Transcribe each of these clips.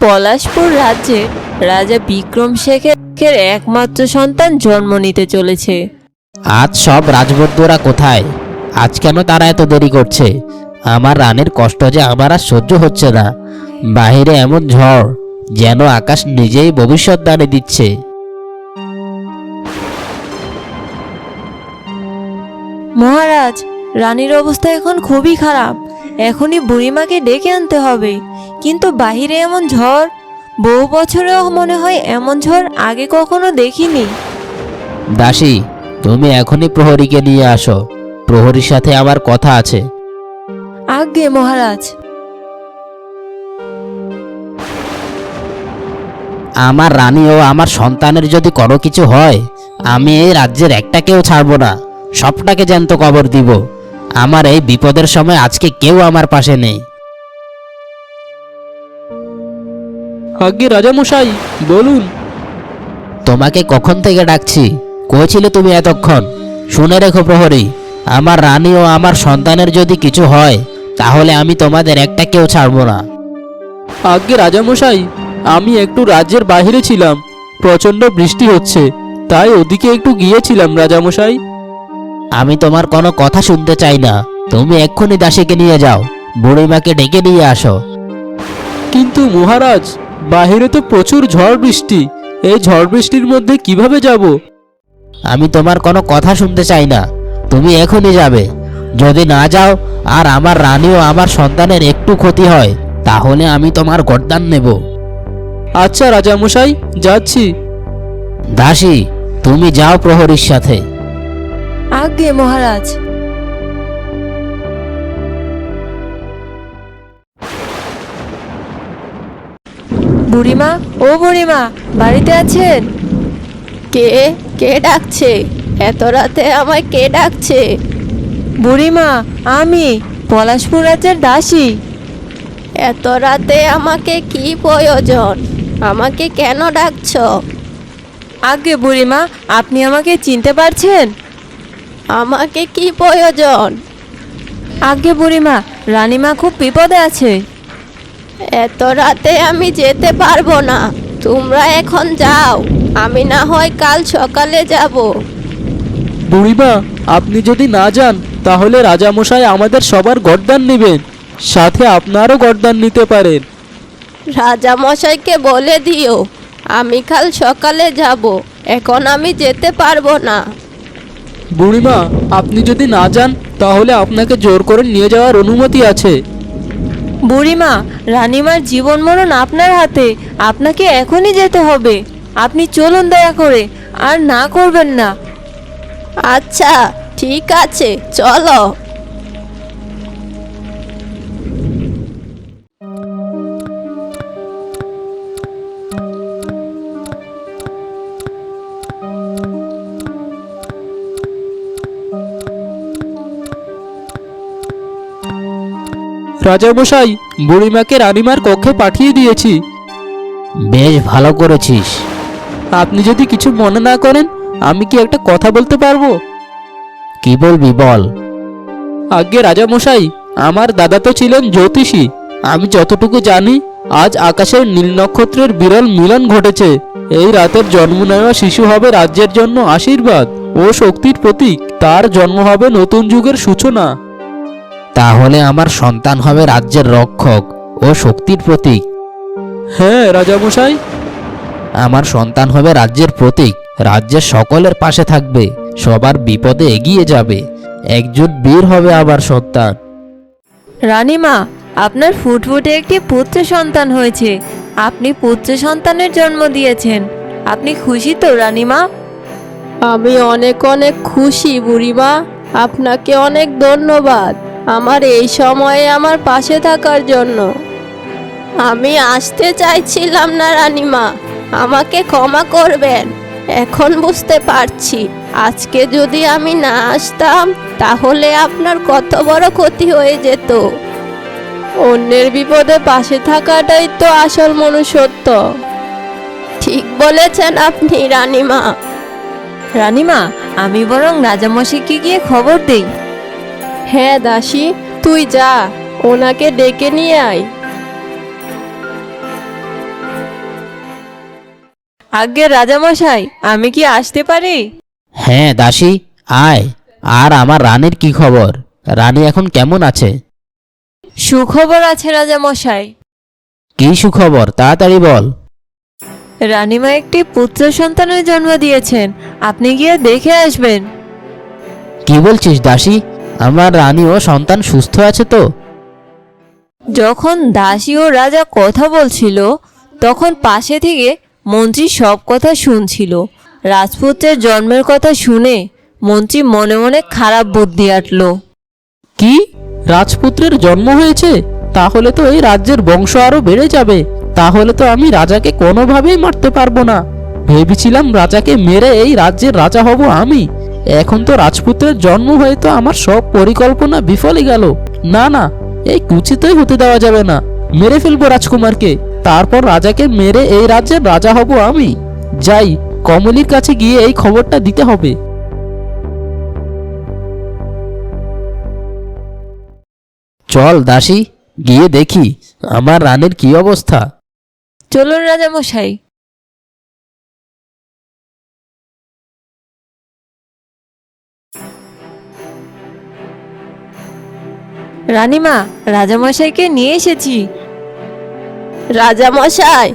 পলাশপুর রাজ্যে রাজা বিক্রম শেখের একমাত্র সন্তান জন্ম নিতে চলেছে। আজ সব রাজবন্ধুরা কোথায়? আজ কেন তারা এত দেরি করছে? আমার রানের কষ্ট যে আমার আর সহ্য হচ্ছে না। বাইরে এমন ঝড় যেন আকাশ নিজেই ভবিষ্যৎ দানে দিচ্ছে। মহারাজ রানীর অবস্থা এখন খুবই খারাপ। এখনই বুড়িমাকে ডেকে আনতে হবে। কিন্তু বাহিরে এমন ঝড় বহু বছরেও মনে হয় এমন ঝড় আগে কখনো দেখিনি। দাসী তুমি এখনই প্রহরীকে নিয়ে আসো। প্রহরীর সাথে আমার কথা আছে। আজ্ঞে মহারাজ। আমার রানী ও আমার সন্তানের যদি কোনো কিছু হয় আমি এই রাজ্যের একটাকেও ছাড়বো না। সবটাকে জ্যান্ত কবর দিব। আমার এই বিপদের সময় আজকে কেউ আমার পাশে নেই। আগে রাজামশাই বলুন। তোমাকে কখন থেকে ডাকছি? কইছিলে তুমি এতক্ষণ? শুনে রেখো প্রহরী আমার রানী ও আমার সন্তানের যদি কিছু হয় তাহলে আমি তোমাদের একটা কেউ ছাড়বো না। আগে রাজামশাই আমি একটু রাজ্যের বাইরে ছিলাম প্রচণ্ড বৃষ্টি হচ্ছে তাই ওদিকে একটু গিয়েছিলাম রাজামশাই। আমি তোমার কোনো কথা শুনতে চাই না। তুমি এক্ষুনি দাসীকে নিয়ে যাও। বুড়িমাকে ডেকে নিয়ে আসো। কিন্তু মহারাজ বাইরে তো প্রচুর ঝড় বৃষ্টি। এই ঝড় বৃষ্টির মধ্যে কীভাবে যাব? আমি তোমার কোনো কথা শুনতে চাই না। তুমি এখনই যাবে। যদি না যাও আর আমার রানী ও আমার সন্তানের একটু ক্ষতি হয় তাহলে আমি তোমার গরদান নেব। আচ্ছা রাজামশাই যাচ্ছি। দাসী তুমি যাও প্রহরীর সাথে। আজ্ঞে মহারাজ। বুড়িমা ও বুড়িমা বাড়িতে আছেন? কে কে ডাকছে? এত রাতে আমায় কে ডাকছে? বুড়িমা আমি পলাশপুর রাজ্যের দাসী। এত রাতে আমাকে কি প্রয়োজন? আমাকে কেন ডাকছ? আজ্ঞে বুড়িমা আপনি আমাকে চিনতে পারছেন? আমাকে কি প্রয়োজন? আগে বুড়িমা রানীমা খুব বিপদে আছে। এত রাতে আমি যেতে পারব না। তোমরা এখন যাও। আমি না হয় কাল সকালে যাব। বুড়িমা আপনি যদি না যান তাহলে রাজামশাই আমাদের সবার গরদান নেবেন। সাথে আপনারও গরদান নিতে পারেন। রাজা মশাইকে বলে দিও আমি কাল সকালে যাব। এখন আমি যেতে পারব না। বুড়িমা আপনি যদি না যান তাহলে আপনাকে জোর করে নিয়ে যাওয়ার অনুমতি আছে। বুড়িমা রানীমার জীবন মরণ আপনার হাতে। আপনাকে এখনই যেতে হবে। আপনি চলুন দয়া করে আর না করবেন না। আচ্ছা ঠিক আছে চলো। রাজামশাই বুড়িমাকে রানিমার কক্ষে পাঠিয়ে দিয়েছি। বেশ ভালো করেছিস। আপনি যদি কিছু মনে না করেন আমি কি একটা কথা বলতে পারব? কি বলবি বল। আগে রাজামশাই আমার দাদা তো ছিলেন জ্যোতিষী। আমি যতটুকু জানি আজ আকাশের নীল নক্ষত্রের বিরল মিলন ঘটেছে। এই রাতের জন্ম নেওয়া শিশু হবে রাজ্যের জন্য আশীর্বাদ ও শক্তির প্রতীক। তার জন্ম হবে নতুন যুগের সূচনা। তাহলে আমার সন্তান হবে রাজ্যের রক্ষক ও শক্তির প্রতীক। হ্যাঁ রাজামশাই। আমার সন্তান হবে রাজ্যের প্রতীক রাজ্যের সকলের পাশে থাকবে সবার বিপদে এগিয়ে যাবে। একজন বীর হবে আমার সন্তান রানীমা আপনার ফুটফুটে একটি পুত্র সন্তান হয়েছে। আপনি পুত্র সন্তানের জন্ম দিয়েছেন। আপনি খুশি তো রানীমা? আমি অনেক অনেক খুশি বুড়িমা। আপনাকে অনেক ধন্যবাদ। আমার এই সময়ে আমার পাশে থাকার জন্য। আমি আসতে চাইছিলাম না, রানীমা। আমাকে ক্ষমা করবেন। এখন বুঝতে পারছি। আজকে যদি আমি না আসতাম, তাহলে আপনার কত বড় ক্ষতি হয়ে যেত। অন্যের বিপদে পাশে থাকাটাই তো আসল মনুষ্যত্ব। ঠিক বলেছেন আপনি, রানীমা। রানীমা, আমি বরং রাজামশাইকে গিয়ে খবর দেই। হ্যাঁ দাসী তুই যা ওনাকে ডেকে নিয়ে আয়। আগে রাজামশাই আমি কি আসতে পারি? হ্যাঁ দাসী আয়। আর আমার রানীর কি খবর? রানী এখন কেমন আছে? সুখবর আছে রাজামশাই। কি সুখবর? তাড়াতাড়ি বল। রানীমা একটি পুত্র সন্তানের জন্ম দিয়েছেন। আপনি গিয়ে দেখে আসবেন। কি বলছিস দাসী? আমার রানী ও সন্তান সুস্থ আছে তো? যখন দাসী ও রাজা কথা বলছিল তখন পাশে থেকে মন্ত্রী সব কথা শুনছিল। রাজপুত্রের জন্মের কথা শুনে মন্ত্রী মনে মনে খারাপ বুদ্ধি আটলো। কি? রাজপুত্রের জন্ম হয়েছে? তাহলে তো এই রাজ্যের বংশ আরও বেড়ে যাবে। তাহলে তো আমি রাজাকে কোনোভাবেই মারতে পারব না। ভেবেছিলাম রাজাকে মেরে এই রাজ্যের রাজা হব আমি। এখন তো রাজপুত্রের জন্ম হয়ে তো আমার সব পরিকল্পনা বিফলে গেল। না না, এই কুচিতই হতে দেওয়া যাবে না। মেরে ফেলব রাজকুমারকে, তারপর রাজাকে মেরে এই রাজ্যের রাজা হব আমি। যাই, কমলির কাছে গিয়ে এই খবরটা দিতে হবে। চল দাসী, গিয়ে দেখি, আমার রানীর কি অবস্থা। চলুন রাজামশাই রানীমা রাজামশাইকে নিয়ে এসেছি। রাজামশাই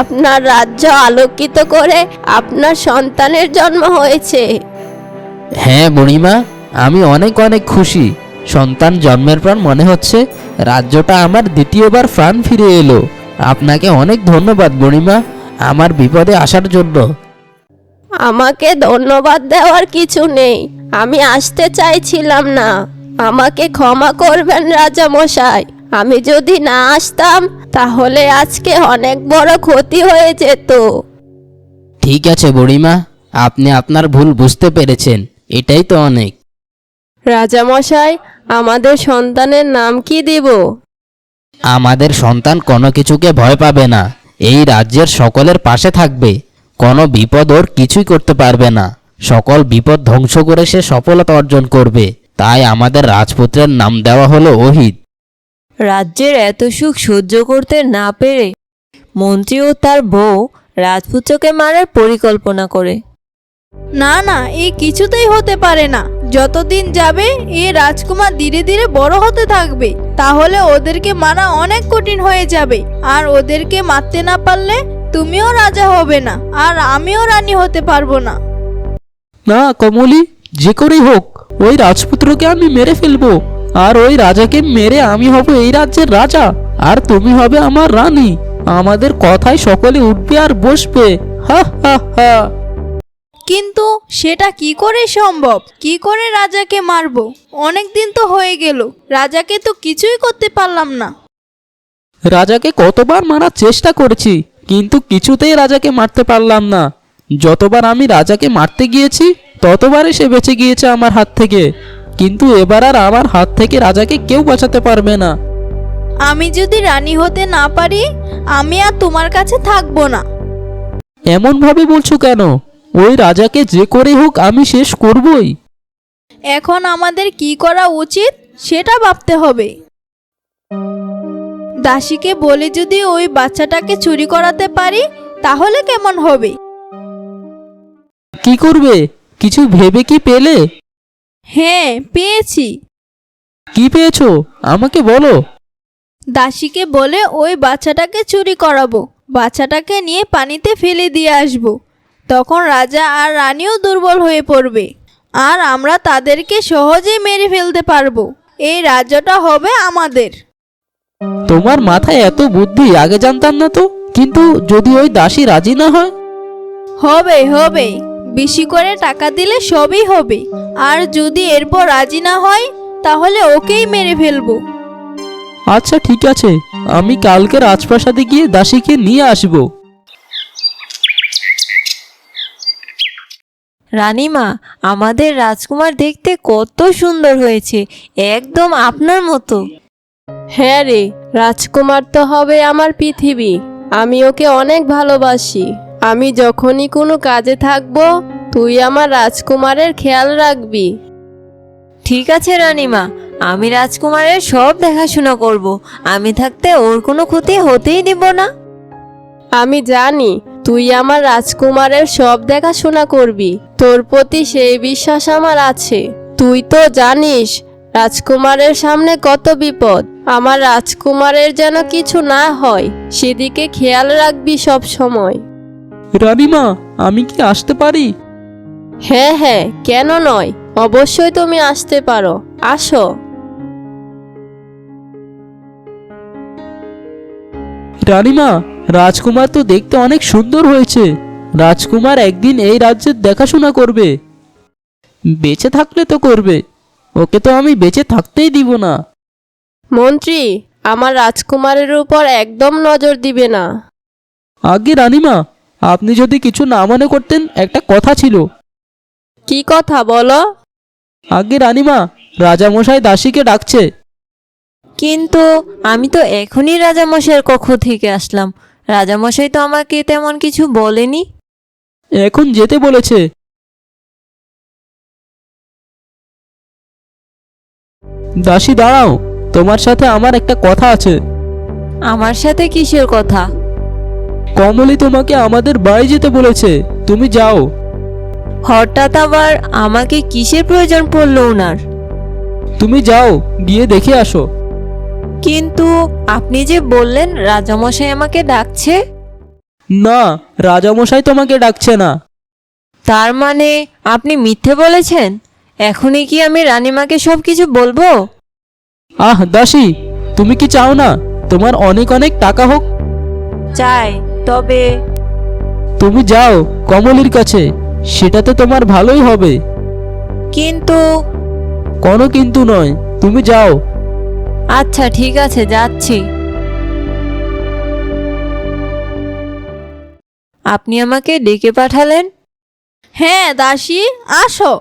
আপনার রাজ্য আলোকিত করে আপনার সন্তানের জন্ম হয়েছে। হ্যাঁ বুড়িমা আমি অনেক অনেক খুশি। সন্তান জন্মের পর মনে হচ্ছে রাজ্যটা আমার দ্বিতীয়বার প্রাণ ফিরে এলো। আপনাকে অনেক ধন্যবাদ বুড়িমা আমার বিপদে আসার জন্য। আমাকে ধন্যবাদ দেওয়ার কিছু নেই আমি আসতে চাইছিলাম না। আমাকে ক্ষমা করবেন রাজামশাই। আমি যদি না আসতাম তাহলে আজকে অনেক বড় ক্ষতি হয়ে যেত। ঠিক আছে বুড়িমা আপনি আপনার ভুল বুঝতে পেরেছেন এটাই তো অনেক। রাজামশাই আমাদের সন্তানের নাম কি দিব? আমাদের সন্তান কোনো কিছুকে ভয় পাবে না এই রাজ্যের সকলের পাশে থাকবে কোনো বিপদ ওর কিছুই করতে পারবে না সকল বিপদ ধ্বংস করে সে সফলতা অর্জন করবে। তাই আমাদের রাজপুত্রের নাম দেওয়া হলো অহিত। রাজ্যের এত সুখ সহ্য করতে না পেরে মন্ত্রী ও তার বউ রাজপুত্রকে মারার পরিকল্পনা করে। না না এ কিছুতেই হতে পারে না। যতদিন যাবে এ রাজকুমার ধীরে ধীরে বড় হতে থাকবে। তাহলে ওদেরকে মারা অনেক কঠিন হয়ে যাবে। আর ওদেরকে মারতে না পারলে তুমিও রাজা হবে না আর আমিও রানী হতে পারব না। না কমলি যে করেই হোক। ওই রাজপুত্রকে আমি মেরে ফেলব আর ওই রাজাকে মেরে আমি হব এই রাজ্যের রাজা আর তুমি হবে আমার রানী। আমাদের কথায় সকলে উঠবে আর বসবে। হা হা হা। কিন্তু সেটা কি করে সম্ভব? কি করে রাজাকে মারবো? অনেক দিন তো হয়ে গেল রাজাকে তো কিছুই করতে পারলাম না। রাজাকে কতবার মারার চেষ্টা করেছি কিন্তু কিছুতেই রাজাকে মারতে পারলাম না। যতবার আমি রাজাকে মারতে গিয়েছি ততবারই সে বেঁচে গিয়েছে আমার হাত থেকে। কিন্তু এবার আর আমার হাত থেকে রাজাকে কেউ বাঁচাতে পারবে না। আমি যদি রানী হতে না পারি আমি আর তোমার কাছে থাকব না। এমন ভাবে বলছো কেন? ওই রাজাকে যে করে হোক আমি শেষ করবই। এখন আমাদের কি করা উচিত সেটা ভাবতে হবে। দাসীকে বলে যদি ওই বাচ্চাটাকে চুরি করাতে পারি তাহলে কেমন হবে? কি করবে? কিছু ভেবে কি পেলে? হ্যাঁ পেয়েছি। কি পেয়েছ? আমাকে বলো। দাসীকে বলে ওই বাচ্চাটাকে চুরি করাবো বাচ্চাটাকে নিয়ে পানিতে ফেলে দিয়ে আসব। তখন রাজা আর রানীও দুর্বল হয়ে পড়বে। আর আমরা তাদেরকে সহজেই মেরে ফেলতে পারব। এই রাজ্যটা হবে আমাদের। তোমার মাথায় এত বুদ্ধি আগে জানতাম না তো। কিন্তু যদি ওই দাসী রাজি না হয়? হবে হবে। বেশি করে টাকা দিলে সবই হবে। আর যদি এরপর রাজি না হয় তাহলে ওকেই মেরে ফেলব। আচ্ছা ঠিক আছে। আমি কালকে রাজপ্রাসাদে গিয়ে দাসীকে নিয়ে আসব। রানীমা আমাদের রাজকুমার দেখতে কত সুন্দর হয়েছে। একদম আপনার মতো। হ্যাঁ রে রাজকুমার তো হবে আমার পৃথিবী। আমি ওকে অনেক ভালোবাসি। আমি যখনই কোনো কাজে থাকব তুই আমার রাজকুমারের খেয়াল রাখবি। ঠিক আছে রানীমা আমি রাজকুমারের সব দেখাশোনা করব। আমি থাকতে ওর কোনো ক্ষতি হতেই দিব না। আমি জানি তুই আমার রাজকুমারের সব দেখাশোনা করবি। তোর প্রতি সেই বিশ্বাস আমার আছে। তুই তো জানিস রাজকুমারের সামনে কত বিপদ। আমার রাজকুমারের যেন কিছু না হয় সেদিকে খেয়াল রাখবি সব সময় রানীমা আমি কি আসতে পারি? হ্যাঁ হ্যাঁ কেন নয়? অবশ্যই তুমি আসতে পারো। আসো। রানীমা রাজকুমার তো দেখতে অনেক সুন্দর হয়েছে। রাজকুমার একদিন এই রাজ্যের দেখাশোনা করবে। বেঁচে থাকলে তো করবে। ওকে তো আমি বেঁচে থাকতেই দিব না। মন্ত্রী আমার রাজকুমারের উপর একদম নজর দিবে না। আগে রানীমা আপনি যদি কিছু না মনে করতেন একটা কথা ছিল। কি কথা বলো? আগে রানীমা রাজামশাই দাসীকে ডাকছে। কিন্তু আমি তো এখনই রাজামশাইয়ের কক্ষ থেকে আসলাম। রাজামশাই তো আমাকে তেমন কিছু বলেনি। এখন যেতে বলেছে। দাসী দাঁড়াও। তোমার সাথে আমার একটা কথা আছে। আমার সাথে কিসের কথা? কমলি তোমাকে আমাদের বাড়ি যেতে বলেছে। তুমি যাও। হঠাৎ আবার আমাকে কিসের প্রয়োজন পড়ল ওনার তুমি যাও গিয়ে দেখে আসো। কিন্তু আপনি যে বললেন রাজামশাই আমাকে ডাকছে? না রাজামশাই তোমাকে ডাকছে না। তার মানে আপনি মিথ্যে বলেছেন? এখনই কি আমি রানীমাকে সব কিছু বলব? আহ দাসী তুমি কি চাও না? তোমার অনেক অনেক টাকা হোক। চাই। তবে তুমি যাও কমলির কাছে। সেটাতে তোমার ভালোই হবে। কিন্তু কোনো কিন্তু নয় তুমি যাও। আচ্ছা ঠিক আছে যাচ্ছি। আপনি আমাকে ডেকে পাঠালেন? হ্যাঁ দাসী আসো।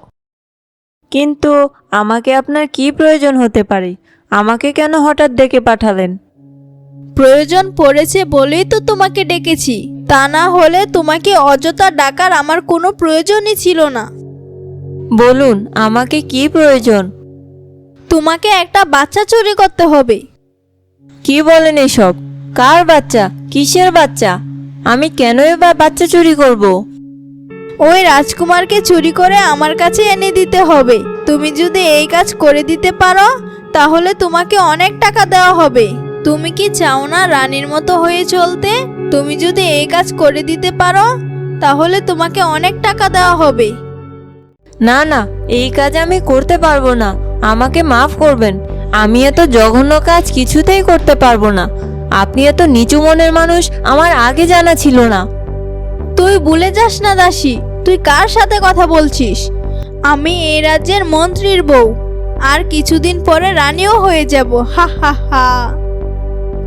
কিন্তু আমাকে আপনার কি প্রয়োজন হতে পারে? আমাকে কেন হঠাৎ ডেকে পাঠালেন? প্রয়োজন পড়েছে বলেই তো তোমাকে ডেকেছি। তা না হলে তোমাকে অযথা ডাকার আমার কোনো প্রয়োজনই ছিল না। বলুন আমাকে কি প্রয়োজন? তোমাকে একটা বাচ্চা চুরি করতে হবে। কি বলেন এসব? কার বাচ্চা? কিসের বাচ্চা? আমি কেনই বা বাচ্চা চুরি করব? ওই রাজকুমারকে চুরি করে আমার কাছে এনে দিতে হবে। তুমি যদি এই কাজ করে দিতে পারো তাহলে তোমাকে অনেক টাকা দেওয়া হবে। তুমি কি চাও না রানীর মতো হয়ে চলতে? তুমি যদি এই কাজ করে দিতে পারো তাহলে তোমাকে অনেক টাকা দেওয়া হবে। না না এই কাজ আমি করতে পারব না। আমাকে মাফ করবেন। আমি এত জঘন্য কাজ কিছুতেই করতে পারব না। আপনি এত নিচু মনের মানুষ আমার আগে জানা ছিল না। তুই ভুলে যাস না দাসী তুই কার সাথে কথা বলছিস? আমি এই রাজ্যের মন্ত্রীর বউ। আর কিছুদিন পরে রানীও হয়ে যাব। হা হা হা।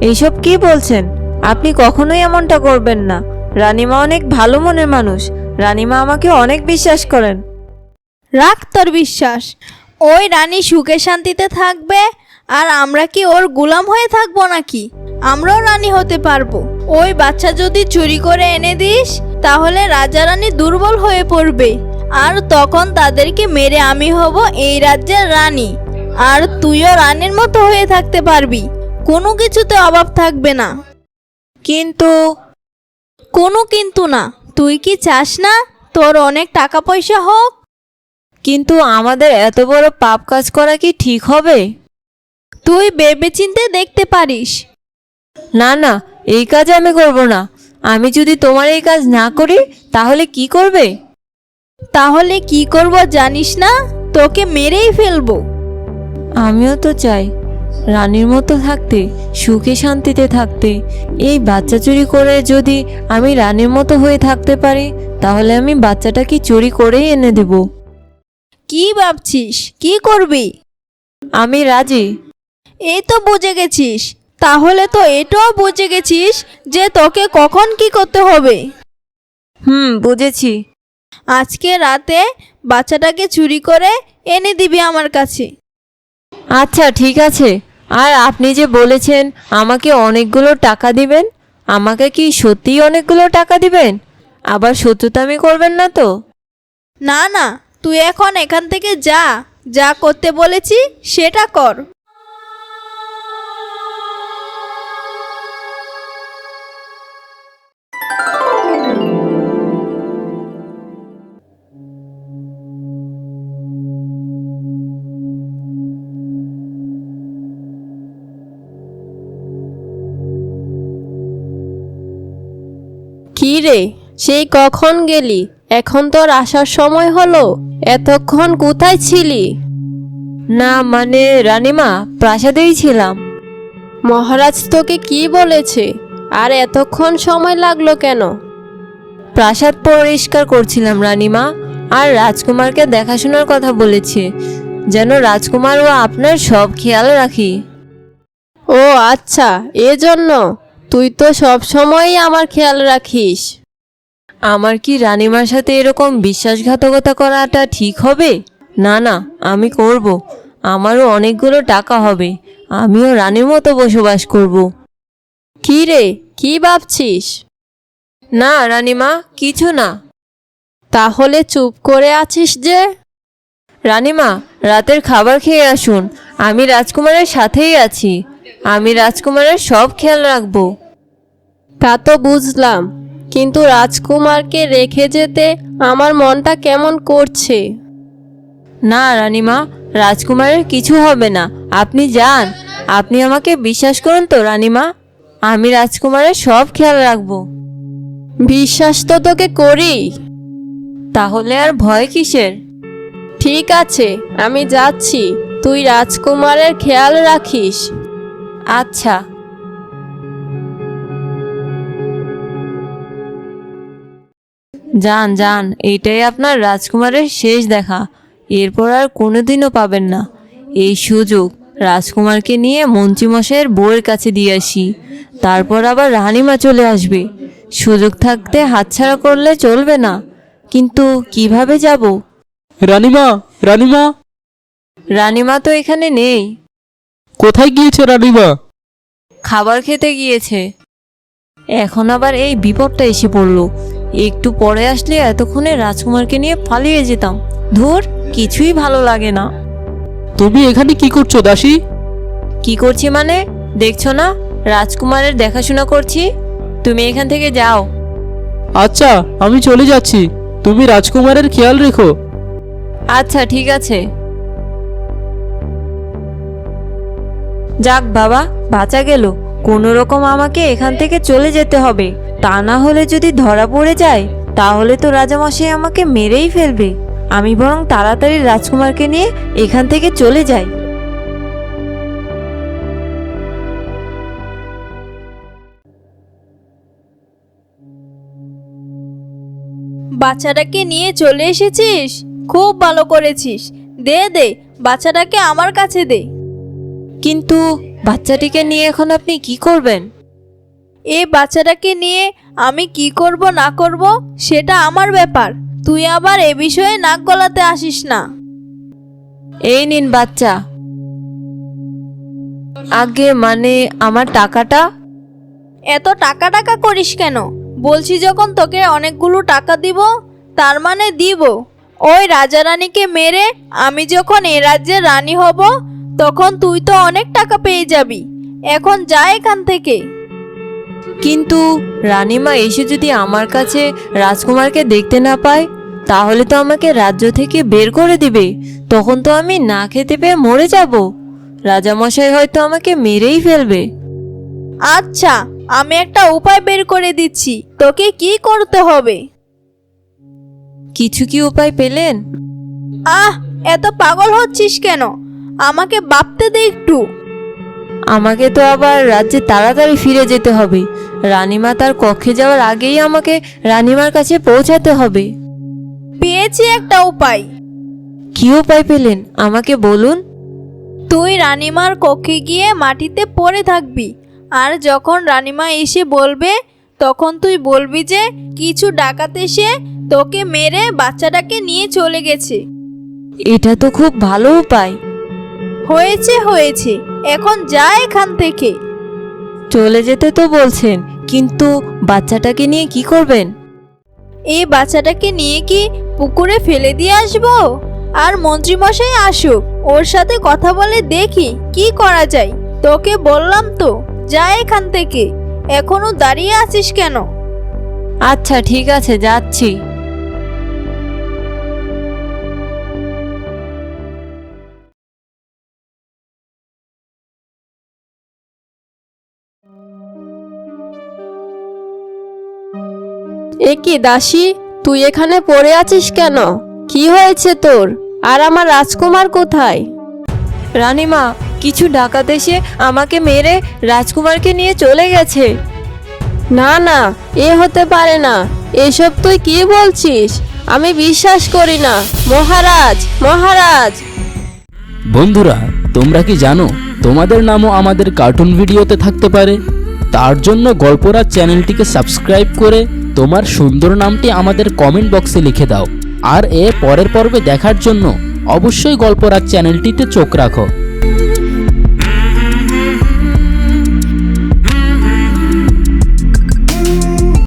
এইসব কি বলছেন? আপনি কখনোই এমনটা করবেন না। রানীমা অনেক ভালো মনের মানুষ। রানিমা আমাকে অনেক বিশ্বাস করেন। রাখ তোর বিশ্বাস। ওই রানী সুখে শান্তিতে থাকবে, আর আমরা কি ওর গোলাম হয়ে থাকব নাকি? আমরাও রানী হতে পারব। ওই বাচ্চা যদি চুরি করে এনে দিস, তাহলে রাজা রানী দুর্বল হয়ে পড়বে। আর তখন তাদেরকে মেরে আমি হব এই রাজ্যের রানী। আর তুইও রানীর মতো হয়ে থাকতে পারবি। কোনো কিছুতে অভাব থাকবে না। কিন্তু? কোনো কিন্তু না। তুই কি চাস না তোর অনেক টাকা পয়সা হোক? কিন্তু আমাদের এত বড় পাপ কাজ করা কি ঠিক হবে? তুই ভেবেচিন্তে দেখতে পারিস। না না এই কাজ আমি করব না। আমি যদি তোমার এই কাজ না করি তাহলে কি করবে? তাহলে কি করব জানিস না? তোকে মেরেই ফেলব। আমিও তো চাই। রানীর মতো থাকতে সুখে শান্তিতে থাকতে এই বাচ্চা চুরি করে যদি আমি রানীর মতো হয়ে থাকতে পারি তাহলে আমি বাচ্চাটাকে চুরি করেই এনে দেব। কি ভাবছিস? কি করবি? আমি রাজি। এই তো বুঝে গেছিস। তাহলে তো এটাও বুঝে গেছিস যে তোকে কখন কি করতে হবে। হুম বুঝেছি। আজকে রাতে বাচ্চাটাকে চুরি করে এনে দিবি আমার কাছে। আচ্ছা ঠিক আছে। আর আপনি যে বলেছেন আমাকে অনেকগুলো টাকা দিবেন, আমাকে কি সত্যিই অনেকগুলো টাকা দিবেন? আবার শত্রুতামি করবেন না তো? না না, তুই এখন এখান থেকে যা যা করতে বলেছি সেটা কর। কি রে? সেই কখন গেলি? এখন তোর আসার সময় হলো? এতক্ষণ কোথায় ছিলি? না মানে রানীমা প্রাসাদেই ছিলাম। মহারাজ তোকে কি বলেছে? আর এতক্ষণ সময় লাগল কেন? প্রাসাদ পরিষ্কার করছিলাম রানীমা আর রাজকুমারকে দেখাশোনার কথা বলেছে। যেন রাজকুমার ও আপনার সব খেয়াল রাখি। ও আচ্ছা এজন্য? তুই তো সব সময়ই আমার খেয়াল রাখিস। আমার কি রানীমার সাথে এরকম বিশ্বাসঘাতকতা করাটা ঠিক হবে? না না, আমি করব। আমারও অনেকগুলো টাকা হবে। আমিও রানীর মতো বসবাস করব। কি রে, কি ভাবছিস? না, রানীমা, কিছু না। তাহলে চুপ করে আছিস যে? রানীমা, রাতের খাবার খেয়ে আসুন। আমি রাজকুমারের সাথেই আছি। আমি রাজকুমারের সব খেয়াল রাখব। তা তো বুঝলাম, কিন্তু রাজকুমারকে রেখে যেতে আমার মনটা কেমন করছে? না রানীমা, রাজকুমারের কিছু হবে না। আপনি যান, আপনি আমাকে বিশ্বাস করুন তো রানীমা। আমি রাজকুমারের সব খেয়াল রাখব। বিশ্বাস তো তোকে করি। তাহলে আর ভয় কিসের? ঠিক আছে, আমি যাচ্ছি। তুই রাজকুমারের খেয়াল রাখিস। আচ্ছা। যান যান এটাই আপনার রাজকুমারের শেষ দেখা। এরপর আর কোনোদিনও পাবেন না। এই সুযোগ রাজকুমারকে নিয়ে মন্ত্রীমশাইয়ের বউয়ের কাছে দিয়ে আসি। তারপর আবার রানীমা চলে আসবে। সুযোগ থাকতে হাতছাড়া করলে চলবে না। কিন্তু কীভাবে যাব? রানিমা রানিমা! রানীমা তো এখানে নেই। কোথায় গিয়েছে রানিমা? খাবার খেতে গিয়েছে। এখন আবার এই বিপদটা এসে পড়ল। একটু পরে আসলে এতক্ষণে রাজকুমারকে নিয়ে পালিয়ে যেতাম। ধুর কিছুই ভালো লাগে না। তুমি এখানে কি করছ দাসী? কি করছি মানে? দেখছ না? রাজকুমারের দেখাশোনা করছি। তুমি এখান থেকে যাও। আচ্ছা আমি চলে যাচ্ছি। তুমি রাজকুমারের খেয়াল রেখো। আচ্ছা ঠিক আছে। যাক বাবা, বাঁচা গেল। কোনো রকম আমাকে এখান থেকে চলে যেতে হবে। তা না হলে যদি ধরা পড়ে যায়, তাহলে তো রাজামশাই আমাকে মেরেই ফেলবে। আমি বরং তাড়াতাড়ি রাজকুমারকে নিয়ে এখান থেকে চলে যাই। বাচ্চাটাকে নিয়ে চলে এসেছিস? খুব ভালো করেছিস। দে দে, বাচ্চাটাকে আমার কাছে দে। কিন্তু বাচ্চাটিকে নিয়ে এখন আপনি কি করবেন? এ বাচ্চাটাকে নিয়ে আমি কি করব না করব সেটা আমার ব্যাপার। তুই আবার এ বিষয়ে নাক গলাতে আসিস না। এই নিন বাচ্চা। আগে মানে আমার টাকাটা? এত টাকা টাকা করিস কেন? বলছি যখন তোকে অনেকগুলো টাকা দিব তার মানে দিব। ওই রাজা রানীকে মেরে আমি যখন এ রাজ্যের রানী হব তখন তুই তো অনেক টাকা পেয়ে যাবি। এখন যা এখান থেকে। কিন্তু রানীমা এসে যদি আমার কাছে রাজকুমারকে দেখতে না পায় তাহলে তো আমাকে রাজ্য থেকে বের করে দিবে। তখন তো আমি না খেতে পেয়ে মরে যাব। রাজামশাই হয়তো আমাকে মেরেই ফেলবে। আচ্ছা আমি একটা উপায় বের করে দিচ্ছি। তোকে কি করতে হবে? কিছু কি উপায় পেলেন? আহ এত পাগল হচ্ছিস কেন? আমাকে বাপতে দে একটু। আমাকে তো আবার রাজ্যে তাড়াতাড়ি ফিরে যেতে হবে। রানীমা তার কক্ষে যাওয়ার আগেই আমাকে রানীমার কাছে পৌঁছাতে হবে। পেয়েছি একটা উপায়। কি উপায় পেলেন? আমাকে বলুন। তুই রানিমার কক্ষে গিয়ে মাটিতে পড়ে থাকবি। আর যখন রানিমা এসে বলবে তখন তুই বলবি যে কিছু ডাকাত এসে তোকে মেরে বাচ্চাটাকে নিয়ে চলে গেছে। এটা তো খুব ভালো উপায়। হয়েছে হয়েছে। এখন যা এখান থেকে। চলে যেতে তো বলছেন কিন্তু বাচ্চাটাকে নিয়ে কি করবেন? এই বাচ্চাটাকে নিয়ে কি পুকুরে ফেলে দিয়ে আসব? আর মন্ত্রীমশাই আসুক ওর সাথে কথা বলে দেখি কি করা যায়। তোকে বললাম তো যা এখান থেকে। এখনও দাঁড়িয়ে আছিস কেন? আচ্ছা ঠিক আছে যাচ্ছি। এ কি দাসী? তুই এখানে পড়ে আছিস কেন? কি হয়েছে তোর? আর আমার রাজকুমার কোথায়? রানীমা, কিছু ডাকাত এসে আমাকে মেরে রাজকুমারকে নিয়ে চলে গেছে। না না, এ হতে পারে না। এসব তুই কি বলছিস? আমি বিশ্বাস করি না। মহারাজ মহারাজ! বন্ধুরা, তোমরা কি জানো, তোমাদের নামও আমাদের কার্টুন ভিডিওতে থাকতে পারে? তার জন্য গল্পরাজ চ্যানেলটিকে সাবস্ক্রাইব করে তোমার সুন্দর নামটি আমাদের কমেন্ট বক্সে লিখে দাও। আর এ পরের পর্বে দেখার জন্য অবশ্যই গল্পরাজ চ্যানেলটিতে চোখ রাখো।